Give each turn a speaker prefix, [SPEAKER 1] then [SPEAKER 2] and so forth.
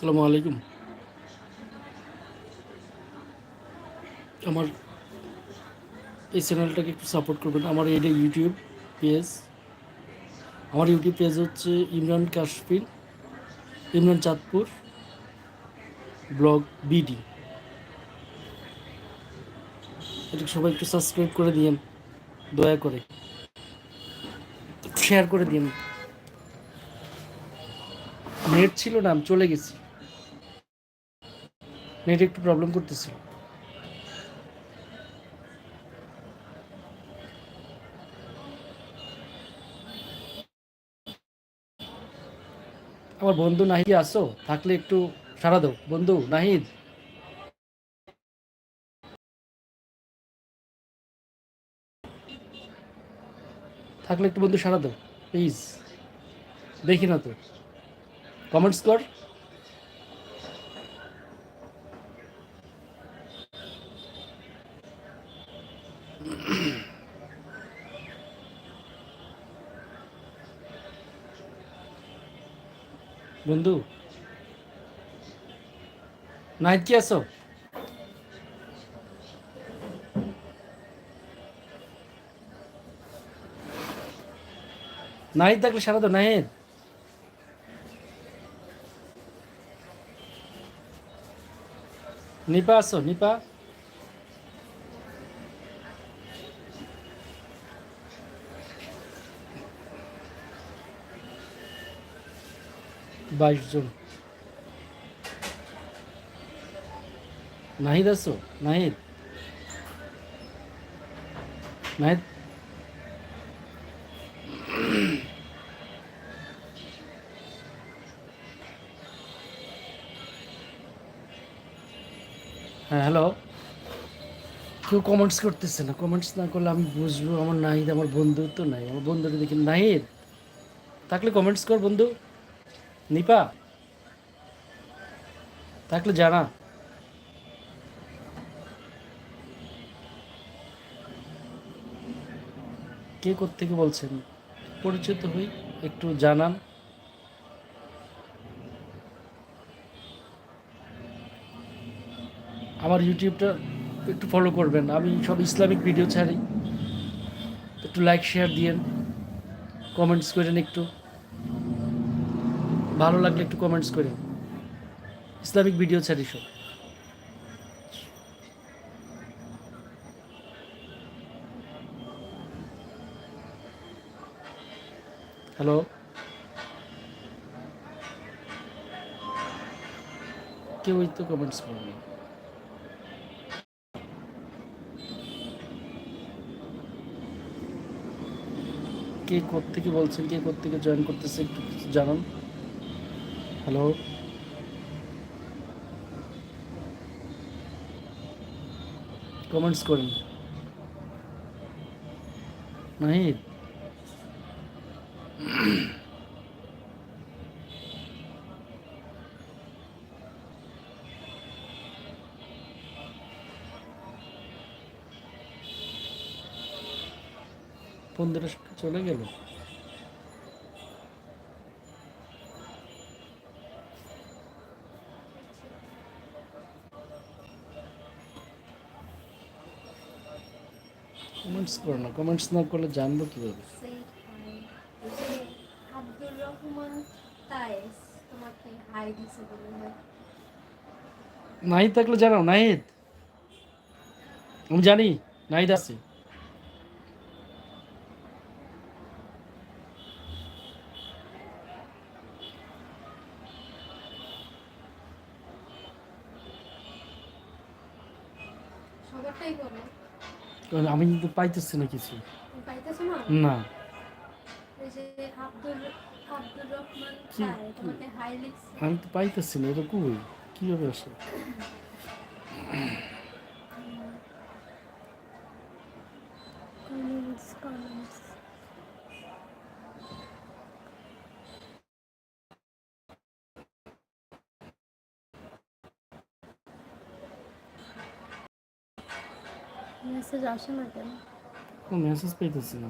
[SPEAKER 1] আসসালামু আলাইকুম। আমার এই চ্যানেলটাকে একটু সাপোর্ট করবেন। আমার এটা ইউটিউব পেজ আমার ইউটিউব পেজ হচ্ছে ইমরান কাশ্মীর ইমরান চাঁদপুর ব্লগ বিডি এটা সবাই একটু সাবস্ক্রাইব করে দিয়েন, দয়া করে। শেয়ার করে দিন নেট ছিল না, আমি চলে গেছি। নেট একটু প্রবলেম করতেছিল। আমার বন্ধু নাহিদ আসো, থাকলে একটু সারা দাও। বন্ধু, নাহিদ। থাকলে একটু বন্ধু সারা দাও প্লিজ দেখি না তো। কমেন্টস কর। বন্ধু নাইট কি আছো? নাহিদ থাকলে সারা দাও নাহিদ নিপা আছো নিপা? বাইশ জন। নাহিদ আছো? নাহিদ? নাহিদ? হ্যাঁ হ্যালো কেউ কমেন্টস করতেছে না। কমেন্টস না করলে আমি বুঝব। আমার নাহিদ, আমার বন্ধু তো নাই। আমার বন্ধুটা দেখি নাহিদ। থাকলে কমেন্টস কর বন্ধু। নিপা। থাকলে জানা কে থেকে বলছেন? পরিচিত হই, একটু জানান। আমার ইউটিউবটা একটু ফলো করবেন। আমি সব ইসলামিক ভিডিও ছাড়ি। একটু লাইক শেয়ার দিয়েন। কমেন্টস করেন একটু। ভালো লাগলে একটু কমেন্টস করেন ইসলামিক ভিডিও ছাড়ি সব। হ্যালো কেউই তো কমেন্টস করেনি কে থেকে বলছেন, কে থেকে জয়েন করতেছে একটু জানান। হ্যালো কমেন্টস করেন নাহিদ বন্ধুরা চলে গেল? কমেন্টস করো না কমেন্টস না করলে জানব কীভাবে?
[SPEAKER 2] আব্দুর
[SPEAKER 1] নাহিদ থাকলে জানাও, নাহিদ। আমি জানি, নাহিদ আছে।
[SPEAKER 2] সবারটাই
[SPEAKER 1] কারণ আমি কিন্তু পাইতেছি না কিছু।
[SPEAKER 2] না?
[SPEAKER 1] আমি তো পাইতেছি না এটা কই? কীভাবে আসে
[SPEAKER 2] কমেন্টস কমেন্টস মেসেজ আসে না কেন?
[SPEAKER 1] মেসেজ পাইতেছি না